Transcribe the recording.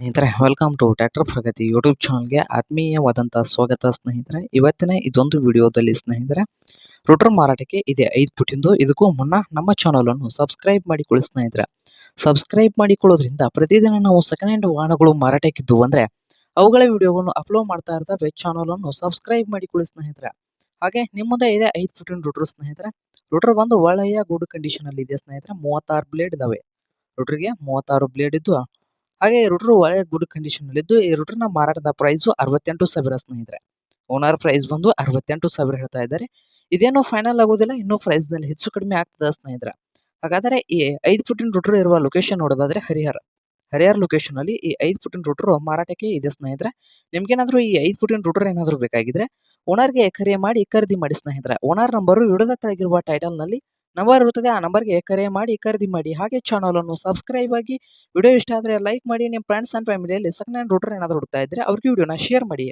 ಸ್ನೇಹಿತರೆ welcome to tractor Pragati YouTube ಚಾನಲ್ಗೆ ಆತ್ಮೀಯವಾದಂಥ ಸ್ವಾಗತ ಸ್ನೇಹಿತರೆ. ಇವತ್ತಿನ ಇದೊಂದು ವಿಡಿಯೋದಲ್ಲಿ ಸ್ನೇಹಿತರೆ ರೋಟರ್ ಮಾರಾಟಕ್ಕೆ ಇದೆ ಐದು ಪುಟಿಂದು. ಇದಕ್ಕೂ ಮುನ್ನ ನಮ್ಮ ಚಾನಲನ್ನು ಸಬ್ಸ್ಕ್ರೈಬ್ ಮಾಡಿಕೊಳ್ಳಿ ಸ್ನೇಹಿತರೆ. ಸಬ್ಸ್ಕ್ರೈಬ್ ಮಾಡಿಕೊಳ್ಳೋದ್ರಿಂದ ಪ್ರತಿದಿನ ನಾವು ಸೆಕೆಂಡ್ ಹ್ಯಾಂಡ್ ವಾಹನಗಳು ಮಾರಾಟಕ್ಕಿದ್ದು ಅಂದರೆ, ಅವುಗಳ ವಿಡಿಯೋಗಳನ್ನು ಅಪ್ಲೋಡ್ ಮಾಡ್ತಾ ಇರ್ತವೆ ಚಾನಲನ್ನು ಸಬ್ಸ್ಕ್ರೈಬ್ ಮಾಡಿಕೊಳ್ಳಿ ಸ್ನೇಹಿತರೆ. ಹಾಗೆ ನಿಮ್ಮ ಮುಂದೆ ಇದೆ ಐದು ಪುಟಿನ ರೋಟರ್ ಸ್ನೇಹಿತರೆ. ರೋಟರ್ ಒಂದು ಒಳ್ಳೆಯ ಗುಡ್ ಕಂಡೀಷನಲ್ಲಿ ಇದೆ ಸ್ನೇಹಿತರೆ. ಮೂವತ್ತಾರು ಬ್ಲೇಡ್ ಇದಾವೆ. ರೋಟ್ರಿಗೆ ಮೂವತ್ತಾರು ಬ್ಲೇಡ್ ಇದ್ದು ಹಾಗೆ ರುಟ್ರು ಒಳ್ಳೆ ಗುಡ್ ಕಂಡೀಷನ್ ಇದ್ದು ಈ ರುಟ್ರನ ಮಾರಾಟದ ಪ್ರೈಸು ಅರವತ್ತೆಂಟು ಸಾವಿರ ಸ್ನೇಹಿತರೆ. ಓನರ್ ಪ್ರೈಸ್ ಬಂದು ಅರವತ್ತೆಂಟು ಸಾವಿರ ಹೇಳ್ತಾ ಇದ್ದಾರೆ. ಇದೇನು ಫೈನಲ್ ಆಗೋದಿಲ್ಲ, ಇನ್ನೂ ಪ್ರೈಸ್ನಲ್ಲಿ ಹೆಚ್ಚು ಕಡಿಮೆ ಆಗ್ತದೆ ಸ್ನೇಹಿತರೆ. ಹಾಗಾದರೆ ಈ ಐದು ಫುಟಿನ ರುಟ್ರು ಇರುವ ಲೊಕೇಶನ್ ನೋಡೋದಾದ್ರೆ ಹರಿಹರ. ಹರಿಹರ ಲೊಕೇಶನ್ ಅಲ್ಲಿ ಈ ಐದು ಫುಟಿನ ರುಟ್ರು ಮಾರಾಟಕ್ಕೆ ಇದೆ ಸ್ನೇಹಿತರೆ. ನಿಮ್ಗೇನಾದ್ರೂ ಈ ಐದು ಫುಟಿನ ರುಟ್ರು ಏನಾದರೂ ಬೇಕಾಗಿದ್ರೆ ಓನರ್ಗೆ ಕರೆ ಮಾಡಿ ಖರೀದಿ ಮಾಡಿ ಸ್ನೇಹಿತರೆ. ಓನರ್ ನಂಬರು ವಿಡಿಯೋದ ಕೆಳಗಿರುವ ಟೈಟಲ್ನಲ್ಲಿ ನಂಬರ್ ಇರುತ್ತದೆ, ಆ ನಂಬರ್ಗೆ ಕರೆ ಮಾಡಿ ಖರೀದಿ ಮಾಡಿ. ಹಾಗೆ ಚಾನಲನ್ನು ಸಬ್ಸ್ಕ್ರೈಬ್ ಆಗಿ ವಿಡಿಯೋ ಇಷ್ಟ ಆದರೆ ಲೈಕ್ ಮಾಡಿ. ನಿಮ್ಮ ಫ್ರೆಂಡ್ಸ್ ಅಂಡ್ ಫ್ಯಾಮಿಲಿಯಲ್ಲಿ ಸೆಕೆಂಡ್ ಹ್ಯಾಂಡ್ ರೂಟರ್ ಏನಾದರೂ ಹುಡುಕ್ತಾ ಇದ್ದರೆ ಅವ್ರಿಗೆ ವಿಡಿಯೋನ ಶೇರ್ ಮಾಡಿ.